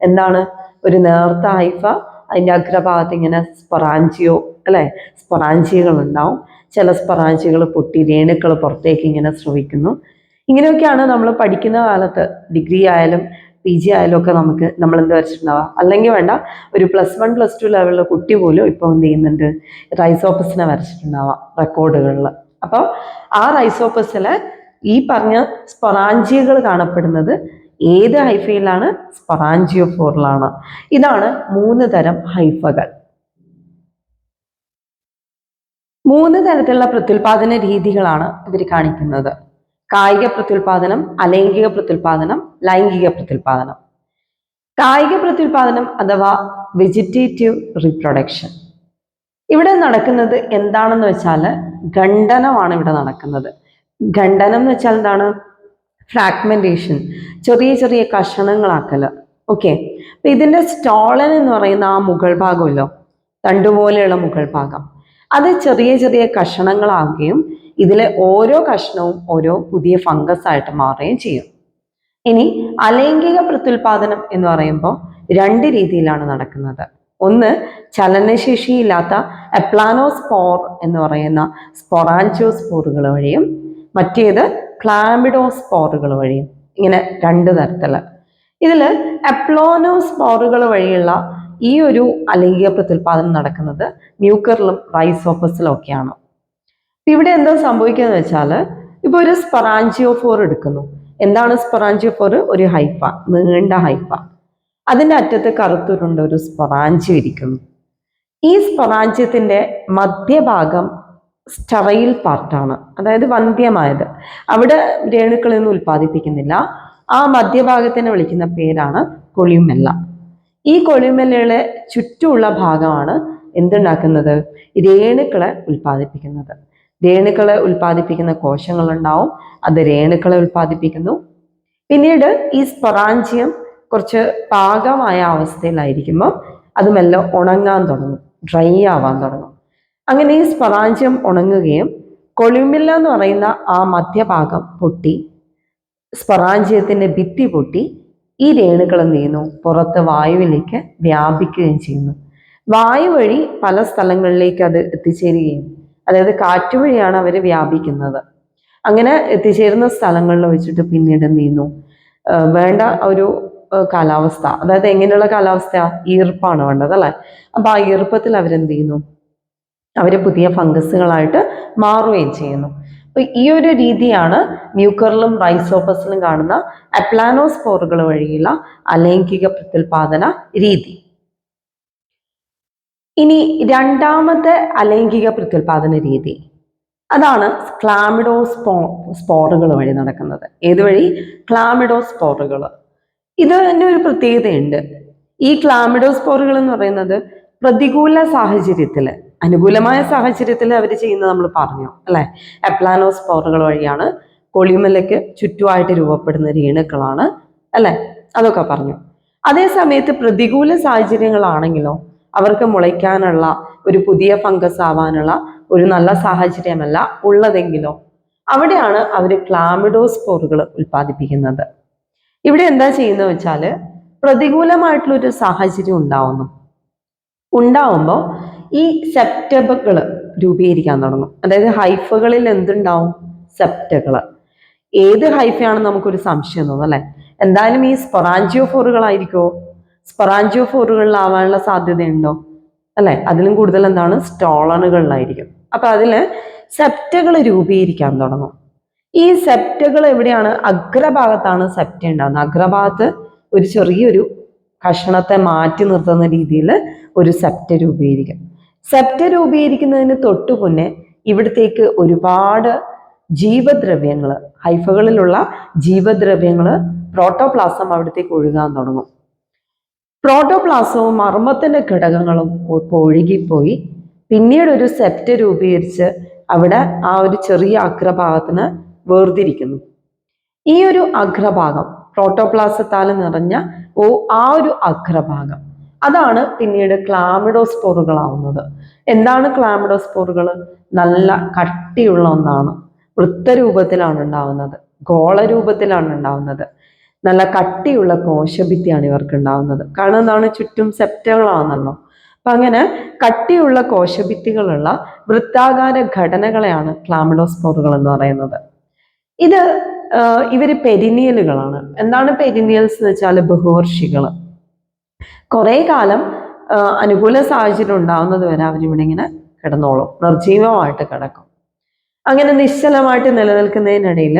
എന്താണ് ഒരു നേർത്ത ഹൈഫ അതിന്റെ അഗ്രഭാഗത്ത് ഇങ്ങനെ സ്പൊറാഞ്ചിയോ അല്ലേ? സ്പൊറാഞ്ചികൾ ഉണ്ടാവും ചില സ്പൊറാഞ്ചികൾ പൊട്ടി രേണുക്കൾ പുറത്തേക്ക് ഇങ്ങനെ ശ്രവിക്കുന്നു ഇങ്ങനെയൊക്കെയാണ് നമ്മൾ പഠിക്കുന്ന കാലത്ത് ഡിഗ്രി ആയാലും പി ജി ആയാലും ഒക്കെ നമുക്ക് നമ്മൾ എന്ത് വരച്ചിട്ടുണ്ടാവുക? അല്ലെങ്കിൽ വേണ്ട ഒരു പ്ലസ് വൺ പ്ലസ് ടു ലെവലിലെ കുട്ടി പോലും ഇപ്പോൾ എന്ത് ചെയ്യുന്നുണ്ട്? റൈസോപ്പസിനെ വരച്ചിട്ടുണ്ടാവാം റെക്കോർഡുകളിൽ. അപ്പോൾ ആ റൈസോപ്പസിൽ ഈ പറഞ്ഞ സ്പൊറാഞ്ചിയകൾ കാണപ്പെടുന്നത് ഏത് ഹൈഫയിലാണ്? സ്പറാഞ്ചിയോഫോറിലാണ് ഇതാണ് മൂന്ന് തരം ഹൈഫകൾ. മൂന്ന് തരത്തിലുള്ള പ്രത്യുൽപാദന രീതികളാണ് ഇവർ കാണിക്കുന്നത്. കായിക പ്രത്യുൽപാദനം അലൈംഗിക പ്രത്യുൽപാദനം ലൈംഗിക പ്രത്യുൽപാദനം. കായിക പ്രത്യുൽപാദനം അഥവാ വെജിറ്റേറ്റീവ് റീപ്രൊഡക്ഷൻ. ഇവിടെ നടക്കുന്നത് എന്താണെന്ന് വെച്ചാൽ ഖണ്ഡനമാണ് ഇവിടെ നടക്കുന്നത്. ഖണ്ഡനം എന്ന് വെച്ചാൽ എന്താണ്? ഫ്രാഗ്മെന്റേഷൻ ചെറിയ ചെറിയ കഷണങ്ങളാക്കൽ ഓക്കെ അപ്പൊ ഇതിന്റെ സ്റ്റോളൻ എന്ന് പറയുന്ന ആ മുകൾ ഭാഗമല്ലോ? തണ്ടുപോലെയുള്ള മുകൾ ഭാഗം. അത് ചെറിയ ചെറിയ കഷണങ്ങളാകുകയും ഇതിലെ ഓരോ കഷ്ണവും ഓരോ പുതിയ ഫംഗസ് ആയിട്ട് മാറുകയും ചെയ്യും. ഇനി അലൈംഗിക പ്രത്യുൽപാദനം എന്ന് പറയുമ്പോൾ രണ്ട് രീതിയിലാണ് നടക്കുന്നത്. ഒന്ന് ചലനശേഷിയില്ലാത്ത എപ്ലാനോസ്പോർ എന്ന് പറയുന്ന സ്പൊറാൻചോസ്പോറുകൾ വഴിയും മറ്റേത് ക്ലാമിഡോസ്പോറുകൾ വഴിയും ഇങ്ങനെ രണ്ട് തരത്തിൽ. ഇതിൽ എപ്ലോനോസ്പോറുകൾ വഴിയുള്ള ഈ ഒരു അലൈംഗിക പ്രത്യുൽപാദനം നടക്കുന്നത് മ്യൂക്കറിലും റൈസോപ്പസിലും ഒക്കെയാണ് ഇവിടെ എന്താ സംഭവിക്കുന്നത് വെച്ചാൽ ഇപ്പൊ ഒരു സ്പെറാഞ്ചിയോഫോർ എടുക്കുന്നു. എന്താണ് സ്പെറാഞ്ചിയോഫോർ? ഒരു ഹൈഫ നീണ്ട ഹൈഫ. അതിന്റെ അറ്റത്ത് കറുത്തുരുണ്ട ഒരു സ്പെറാഞ്ചി ഇരിക്കുന്നു ഈ സ്പെറാഞ്ചിയത്തിന്റെ മധ്യഭാഗം സ്റ്ററൈൽ പാർട്ടാണ്. അതായത് വന്ധ്യമായത്. അവിടെ രേണുക്കളൊന്നും ഉൽപ്പാദിപ്പിക്കുന്നില്ല. ആ മധ്യഭാഗത്തിനെ വിളിക്കുന്ന പേരാണ് കൊളിയുമെല്ല. ഈ കൊളിയുമെല്ലയുടെ ചുറ്റുമുള്ള ഭാഗമാണ് എന്തുണ്ടാക്കുന്നത്? രേണുക്കളെ ഉൽപ്പാദിപ്പിക്കുന്നത്. രേണുക്കളെ ഉൽപ്പാദിപ്പിക്കുന്ന കോശങ്ങളുണ്ടാവും. അത് രേണുക്കളെ ഉൽപ്പാദിപ്പിക്കുന്നു. പിന്നീട് ഈ സ്പൊറാഞ്ചിയം കുറച്ച് പാകമായ അവസ്ഥയിലായിരിക്കുമ്പോൾ അത് മെല്ലെ ഉണങ്ങാൻ തുടങ്ങും. ഡ്രൈ ആവാൻ തുടങ്ങും. അങ്ങനെ ഈ സ്പറാഞ്ചം ഉണങ്ങുകയും കൊളിമില്ല എന്ന് പറയുന്ന ആ മധ്യഭാഗം പൊട്ടി സ്പറാഞ്ചയത്തിന്റെ ഭിത്തി പൊട്ടി ഈ രേണുക്കൾ ചെയ്യുന്നു? പുറത്ത് വായുവിലേക്ക് വ്യാപിക്കുകയും ചെയ്യുന്നു. വായു വഴി പല സ്ഥലങ്ങളിലേക്ക് അത് എത്തിച്ചേരുകയും അതായത് കാറ്റ് വഴിയാണ് അവർ വ്യാപിക്കുന്നത്. അങ്ങനെ എത്തിച്ചേരുന്ന സ്ഥലങ്ങളിൽ വെച്ചിട്ട് പിന്നീട് ചെയ്യുന്നു? വേണ്ട ഒരു കാലാവസ്ഥ. അതായത് എങ്ങനെയുള്ള കാലാവസ്ഥ ഈർപ്പാണ് വേണ്ടത് അല്ലേ? അപ്പൊ ആ ഈർപ്പത്തിൽ അവരെന്ത് ചെയ്യുന്നു? അവർ പുതിയ ഫംഗസുകളായിട്ട് മാറുകയും ചെയ്യുന്നു. അപ്പോൾ ഈ ഒരു രീതിയാണ് മ്യൂക്കറിലും റൈസോപ്പസിലും കാണുന്ന അപ്ലാനോസ്പോറുകൾ വഴിയുള്ള അലൈംഗിക പ്രത്യുൽപാദന രീതി. ഇനി രണ്ടാമത്തെ അലൈംഗിക പ്രത്യുൽപാദന രീതി. അതാണ് ക്ലാമിഡോ സ്പോ സ്പോറുകൾ വഴി നടക്കുന്നത്. ഏതുവഴി ക്ലാമിഡോ സ്പോറുകൾ ഇത് തന്നെ ഒരു പ്രത്യേകതയുണ്ട്. ഈ ക്ലാമിഡോ സ്പോറുകൾ എന്ന് പറയുന്നത് പ്രതികൂല സാഹചര്യത്തിൽ അനുകൂലമായ സാഹചര്യത്തിൽ അവർ ചെയ്യുന്നത് നമ്മൾ പറഞ്ഞു അല്ലേ? എപ്ലാനോസ് പോറുകൾ വഴിയാണ് കൊളിമലയ്ക്ക് ചുറ്റുമായിട്ട് രൂപപ്പെടുന്ന രേണുക്കളാണ് അല്ലേ? അതൊക്കെ പറഞ്ഞു. അതേ സമയത്ത് പ്രതികൂല സാഹചര്യങ്ങളാണെങ്കിലോ അവർക്ക് മുളയ്ക്കാനുള്ള ഒരു പുതിയ ഫംഗസ് ആവാനുള്ള ഒരു നല്ല സാഹചര്യമല്ല ഉള്ളതെങ്കിലോ അവിടെയാണ് അവർ ക്ലാമിഡോസ് പോറുകൾ ഉൽപ്പാദിപ്പിക്കുന്നത്. ഇവിടെ എന്താ ചെയ്യുന്നത് വെച്ചാൽ പ്രതികൂലമായിട്ടുള്ളൊരു സാഹചര്യം ഉണ്ടാവുന്നു. ഉണ്ടാവുമ്പോൾ ഈ സെപ്റ്റബുകൾ രൂപീകരിക്കാൻ തുടങ്ങും. അതായത് ഹൈഫകളിൽ എന്തുണ്ടാവും? സെപ്റ്റകൾ ഏത് ഹൈഫയാണെന്ന് നമുക്കൊരു സംശയം തോന്നും അല്ലെ? എന്തായാലും ഈ സ്പൊറാഞ്ചിയോഫോറുകളായിരിക്കുമോ സ്പൊറാഞ്ചിയോഫോറുകളിലാവാനുള്ള സാധ്യതയുണ്ടോ? അല്ലെ? അതിലും കൂടുതൽ എന്താണ്? സ്റ്റോളണുകളിലായിരിക്കും. അപ്പൊ അതിൽ സെപ്റ്റകൾ രൂപീകരിക്കാൻ തുടങ്ങും. ഈ സെപ്റ്റകൾ എവിടെയാണ്? അഗ്രഭാഗത്താണ് സെപ്റ്റ ഉണ്ടാകുന്നത് അഗ്രഭാഗത്ത് ഒരു ചെറിയൊരു കഷണത്തെ മാറ്റി നിർത്തുന്ന രീതിയിൽ ഒരു സെപ്റ്റ രൂപീകരിക്കും. സെപ്റ്റ രൂപീകരിക്കുന്നതിന് തൊട്ടു മുന്നേ ഇവിടത്തേക്ക് ഒരുപാട് ജീവദ്രവ്യങ്ങൾ ഹൈഫകളിലുള്ള ജീവദ്രവ്യങ്ങൾ പ്രോട്ടോപ്ലാസം അവിടത്തേക്ക് ഒഴുകാൻ തുടങ്ങും. പ്രോട്ടോപ്ലാസവും മർമ്മത്തിന്റെ ഘടകങ്ങളും ഒഴുകിപ്പോയി. പിന്നീട് ഒരു സെപ്റ്റ രൂപീകരിച്ച് അവിടെ ആ ഒരു ചെറിയ അഗ്രഭാഗത്തിന് വേർതിരിക്കുന്നു. ഈ ഒരു അഗ്രഭാഗം പ്രോട്ടോപ്ലാസത്താൽ നിറഞ്ഞ ഓ ആ ഒരു അഗ്രഭാഗം അതാണ് പിന്നീട് ക്ലാമിഡോസ്പോറുകളാവുന്നത്. എന്താണ് ക്ലാമിഡോസ്പോറുകൾ നല്ല കട്ടിയുള്ള ഒന്നാണ്. വൃത്തരൂപത്തിലാണ് ഉണ്ടാവുന്നത് ഗോളരൂപത്തിലാണ് ഉണ്ടാവുന്നത് നല്ല കട്ടിയുള്ള കോശഭിത്തിയാണ് ഇവർക്ക് ഉണ്ടാവുന്നത് കാരണം എന്താണ്? ചുറ്റും സെപ്റ്റകളാണെന്നല്ലോ അപ്പൊ അങ്ങനെ കട്ടിയുള്ള കോശഭിത്തികളുള്ള വൃത്താകാര ഘടനകളെയാണ് ക്ലാമിഡോസ്പോറുകൾ എന്ന് പറയുന്നത്. ഇത് ഇവർ പെരിനിയലുകളാണ്. എന്താണ് പെരിനിയൽസ് എന്ന് വെച്ചാൽ ബഹുവർഷികൾ കുറെ കാലം അനുകൂല സാഹചര്യം ഉണ്ടാവുന്നത് വരെ അവരിവിടെ ഇങ്ങനെ കിടന്നോളും നിർജീവമായിട്ട് കിടക്കും. അങ്ങനെ നിശ്ചലമായിട്ട് നിലനിൽക്കുന്നതിനിടയിൽ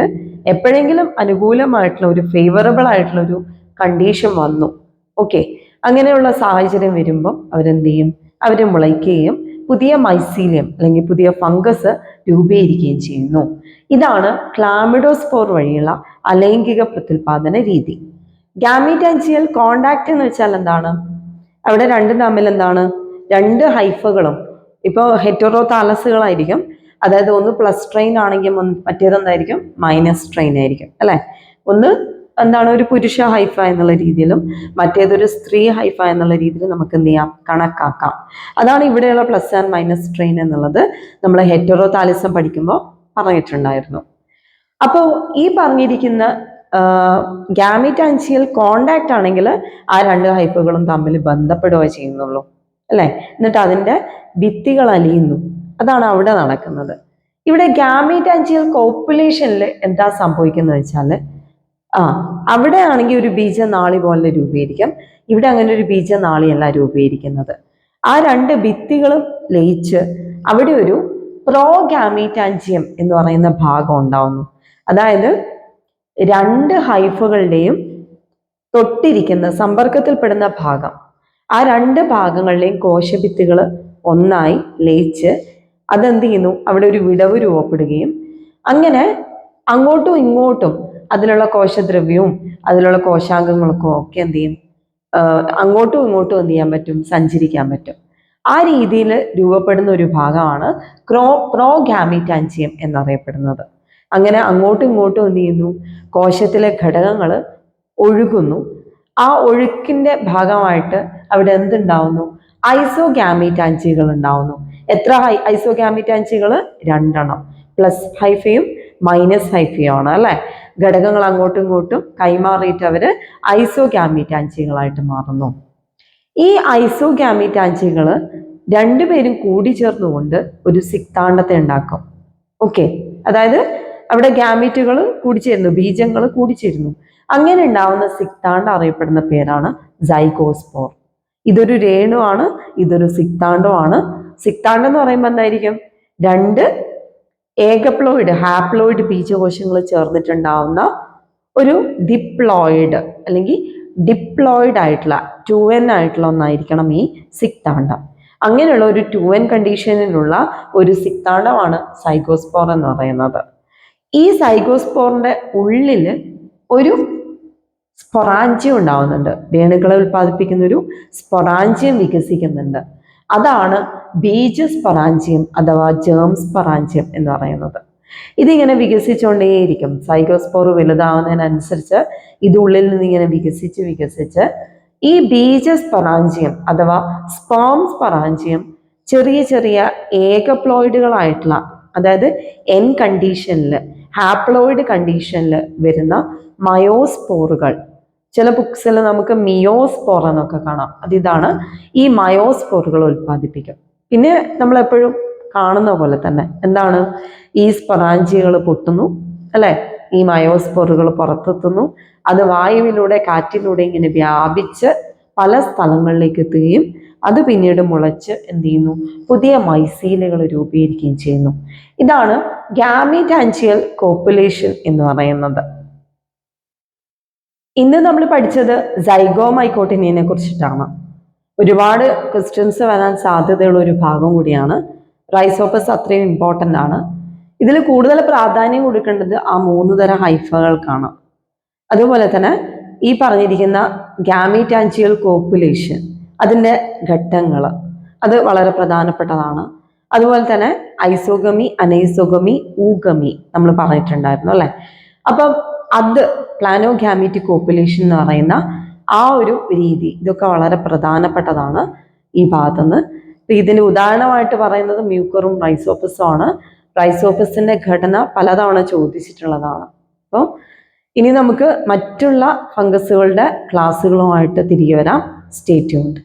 എപ്പോഴെങ്കിലും അനുകൂലമായിട്ടുള്ള ഒരു ഫേവറബിൾ ആയിട്ടുള്ള ഒരു കണ്ടീഷൻ വന്നു. ഓക്കെ അങ്ങനെയുള്ള സാഹചര്യം വരുമ്പം അവരെന്ത് ചെയ്യും? അവർ മുളയ്ക്കുകയും പുതിയ മൈസീലിയം അല്ലെങ്കിൽ പുതിയ ഫംഗസ് രൂപീകരിക്കുകയും ചെയ്യുന്നു. ഇതാണ് ക്ലാമിഡോസ്പോർ വഴിയുള്ള അലൈംഗിക പ്രത്യുൽപാദന രീതി. ഗാമിറ്റാൻജിയൽ കോണ്ടാക്ട് എന്ന് വെച്ചാൽ എന്താണ്? അവിടെ രണ്ടും തമ്മിൽ എന്താണ്? രണ്ട് ഹൈഫകളും. ഇപ്പോൾ ഹെറ്ററോ താലസുകളായിരിക്കും അതായത് ഒന്ന് പ്ലസ് ട്രെയിൻ ആണെങ്കിൽ മറ്റേത് എന്തായിരിക്കും മൈനസ് ട്രെയിൻ ആയിരിക്കും. അല്ലെ? ഒന്ന് എന്താണ് ഒരു പുരുഷ ഹൈഫ എന്നുള്ള രീതിയിലും മറ്റേതൊരു സ്ത്രീ ഹൈഫ എന്നുള്ള രീതിയിൽ നമുക്ക് എന്ത് ചെയ്യാം? കണക്കാക്കാം. അതാണ് ഇവിടെയുള്ള പ്ലസ് ആൻഡ് മൈനസ് ട്രെയിൻ എന്നുള്ളത്. നമ്മൾ ഹെറ്ററോ താലിസം പഠിക്കുമ്പോൾ പറഞ്ഞിട്ടുണ്ടായിരുന്നു. അപ്പോൾ ഈ പറഞ്ഞിരിക്കുന്ന ഗാമിറ്റാൻസിയൽ കോണ്ടാക്റ്റ് ആണെങ്കിൽ ആ രണ്ട് ഹൈപ്പുകളും തമ്മിൽ ബന്ധപ്പെടുക ചെയ്യുന്നുള്ളൂ. അല്ലേ? എന്നിട്ട് അതിന്റെ ഭിത്തികൾ അലിയുന്നു. അതാണ് അവിടെ നടക്കുന്നത്. ഇവിടെ ഗാമിറ്റാൻസിയൽ കോപ്പുലേഷനിൽ എന്താ സംഭവിക്കുന്നത് വെച്ചാൽ ആ അവിടെ ആണെങ്കിൽ ഒരു ബീജനാളി പോലെ രൂപീകരിക്കും. ഇവിടെ അങ്ങനെ ഒരു ബീജനാളിയല്ല രൂപീകരിക്കുന്നത്. ആ രണ്ട് ഭിത്തികളും ലയിച്ച് അവിടെ ഒരു പ്രോ പ്രോഗാമീറ്റാൻജിയം എന്ന് പറയുന്ന ഭാഗം ഉണ്ടാവുന്നു. അതായത് രണ്ട് ഹൈഫുകളുടെയും തൊട്ടിരിക്കുന്ന സമ്പർക്കത്തിൽപ്പെടുന്ന ഭാഗം. ആ രണ്ട് ഭാഗങ്ങളിലെയും കോശഭിത്തികൾ ഒന്നായി ലയിച്ച് അതെന്ത് ചെയ്യുന്നു അവിടെ ഒരു വിടവ് രൂപപ്പെടുകയും അങ്ങനെ അങ്ങോട്ടും ഇങ്ങോട്ടും അതിലുള്ള കോശദ്രവ്യവും അതിലുള്ള കോശാംഗങ്ങൾക്കും ഒക്കെ എന്ത് ചെയ്യും അങ്ങോട്ടും ഇങ്ങോട്ടും എന്ത് ചെയ്യാൻ പറ്റും? സഞ്ചരിക്കാൻ പറ്റും. ആ രീതിയിൽ രൂപപ്പെടുന്ന ഒരു ഭാഗമാണ് ക്രോ പ്രോഗാമിറ്റാൻസിയം എന്നറിയപ്പെടുന്നത്. അങ്ങനെ അങ്ങോട്ടും ഇങ്ങോട്ടും എന്ത് ചെയ്യുന്നു? കോശത്തിലെ ഘടകങ്ങൾ ഒഴുകുന്നു. ആ ഒഴുക്കിന്റെ ഭാഗമായിട്ട് അവിടെ എന്തുണ്ടാവുന്നു? ഐസോഗാമിറ്റാൻസികൾ ഉണ്ടാവുന്നു. എത്ര ഹൈ ഐസോഗാമിറ്റാൻസികൾ രണ്ടെണ്ണം. പ്ലസ് ഹൈഫയും മൈനസ് ഹൈഫയുമാണ് അല്ലേ? ഘടകങ്ങൾ അങ്ങോട്ടും ഇങ്ങോട്ടും കൈമാറിയിട്ട് അവർ ഐസോഗാമിറ്റാൻസികളായിട്ട് മാറുന്നു. ഈ ഐസോഗാമിറ്റാൻസികൾ രണ്ടുപേരും കൂടി ചേർന്നുകൊണ്ട് ഒരു സിക്താണ്ടത്തെ ഉണ്ടാക്കും. ഓക്കെ. അതായത് അവിടെ ഗ്യാമിറ്റുകൾ കൂടിച്ചേരുന്നു ബീജങ്ങൾ കൂടിച്ചേരുന്നു. അങ്ങനെ ഉണ്ടാവുന്ന സിക്താണ്ട് അറിയപ്പെടുന്ന പേരാണ് സൈഗോസ്പോർ. ഇതൊരു രേണുവാണ് ഇതൊരു സിക്താണ്ടോ ആണ്. സിക്താണ്ട് എന്ന് പറയുമ്പോൾ എന്തായിരിക്കും? രണ്ട് ഏകപ്ലോയിഡ് ഹാപ്ലോയിഡ് ബീജകോശങ്ങൾ ചേർന്നിട്ടുണ്ടാവുന്ന ഒരു ഡിപ്ലോയിഡ് അല്ലെങ്കിൽ ഡിപ്ലോയിഡ് ആയിട്ടുള്ള ടു എൻ ആയിട്ടുള്ള ഒന്നായിരിക്കണം ഈ സിക്താണ്ടം. അങ്ങനെയുള്ള ഒരു ടു എൻ കണ്ടീഷനിലുള്ള ഒരു സിക്താണ്ടമാണ് സൈഗോസ്പോർ എന്ന് പറയുന്നത്. ഈ സൈഗോസ്പോറിന്റെ ഉള്ളിൽ ഒരു സ്പൊറാഞ്ചിയം ഉണ്ടാവുന്നുണ്ട്. രേണുക്കളെ ഉൽപ്പാദിപ്പിക്കുന്ന ഒരു സ്പൊറാഞ്ചിയം വികസിക്കുന്നുണ്ട്. അതാണ് ബീജ സ്പൊറാഞ്ചിയം അഥവാ ജേം സ്പൊറാഞ്ചിയം എന്ന് പറയുന്നത്. ഇതിങ്ങനെ വികസിച്ചുകൊണ്ടേയിരിക്കും. സൈഗോസ്പോർ വലുതാവുന്നതിനനുസരിച്ച് ഇത് ഉള്ളിൽ നിന്ന് ഇങ്ങനെ വികസിച്ച് വികസിച്ച് ഈ ബീജ സ്പൊറാഞ്ചിയം അഥവാ സ്പോം സ്പൊറാഞ്ചിയം ചെറിയ ചെറിയ ഏകപ്ലോയിഡുകളായിട്ടുള്ള അതായത് എൻ കണ്ടീഷനിൽ ഹാപ്ലോയിഡ് കണ്ടീഷനിൽ വരുന്ന മയോസ്പോറുകൾ ചില ബുക്സിൽ നമുക്ക് മിയോസ്പോർ എന്നൊക്കെ കാണാം. അതിതാണ് ഈ മയോസ്പോറുകൾ ഉൽപ്പാദിപ്പിക്കും പിന്നെ നമ്മളെപ്പോഴും കാണുന്ന പോലെ തന്നെ എന്താണ്? ഈ സ്പൊറാഞ്ചികൾ പൊട്ടുന്നു അല്ലേ? ഈ മയോസ്പോറുകൾ പുറത്തെത്തുന്നു. അത് വായുവിലൂടെ കാറ്റിലൂടെ ഇങ്ങനെ വ്യാപിച്ച് പല സ്ഥലങ്ങളിലേക്ക് എത്തുകയും അത് പിന്നീട് മുളച്ച് എന്ത് ചെയ്യുന്നു? പുതിയ മൈസീലുകൾ രൂപീകരിക്കുകയും ചെയ്യുന്നു. ഇതാണ് ഗാമിറ്റാൻജിയൽ കോപ്പുലേഷൻ എന്ന് പറയുന്നത്. ഇന്ന് നമ്മൾ പഠിച്ചത് സൈഗോമൈക്കോട്ടിനിയെ കുറിച്ചിട്ടാണ്. ഒരുപാട് ക്വസ്റ്റ്യൻസ് വരാൻ സാധ്യതയുള്ള ഒരു ഭാഗം കൂടിയാണ്. റൈസോപ്പസ് അത്രയും ഇമ്പോർട്ടന്റ് ആണ്. ഇതിൽ കൂടുതൽ പ്രാധാന്യം കൊടുക്കേണ്ടത് ആ മൂന്ന് തരം ഹൈഫകൾക്കാണ്. അതുപോലെ തന്നെ ഈ പറഞ്ഞിരിക്കുന്ന ഗാമിറ്റാൻജിയൽ കോപ്പുലേഷൻ അതിന്റെ ഘട്ടങ്ങൾ അത് വളരെ പ്രധാനപ്പെട്ടതാണ്. അതുപോലെ തന്നെ ഐസോഗമി അനൈസോഗമി ഊഗമി നമ്മൾ പറഞ്ഞിട്ടുണ്ടായിരുന്നു അല്ലേ? അപ്പം അത് പ്ലാനോഗാമിറ്റിക് ഓപ്പുലേഷൻ എന്ന് പറയുന്ന ആ ഒരു രീതി ഇതൊക്കെ വളരെ പ്രധാനപ്പെട്ടതാണ് ഈ ഭാഗത്തുനിന്ന്. അപ്പം ഇതിന്റെ ഉദാഹരണമായിട്ട് പറയുന്നത് മ്യൂക്കറും റൈസോഫസും ആണ്. റൈസോഫസിന്റെ ഘടന പലതവണ ചോദിച്ചിട്ടുള്ളതാണ്. അപ്പോൾ ഇനി നമുക്ക് മറ്റുള്ള ഫംഗസുകളുടെ ക്ലാസ്സുകളുമായിട്ട് തിരികെ വരാം. Stay tuned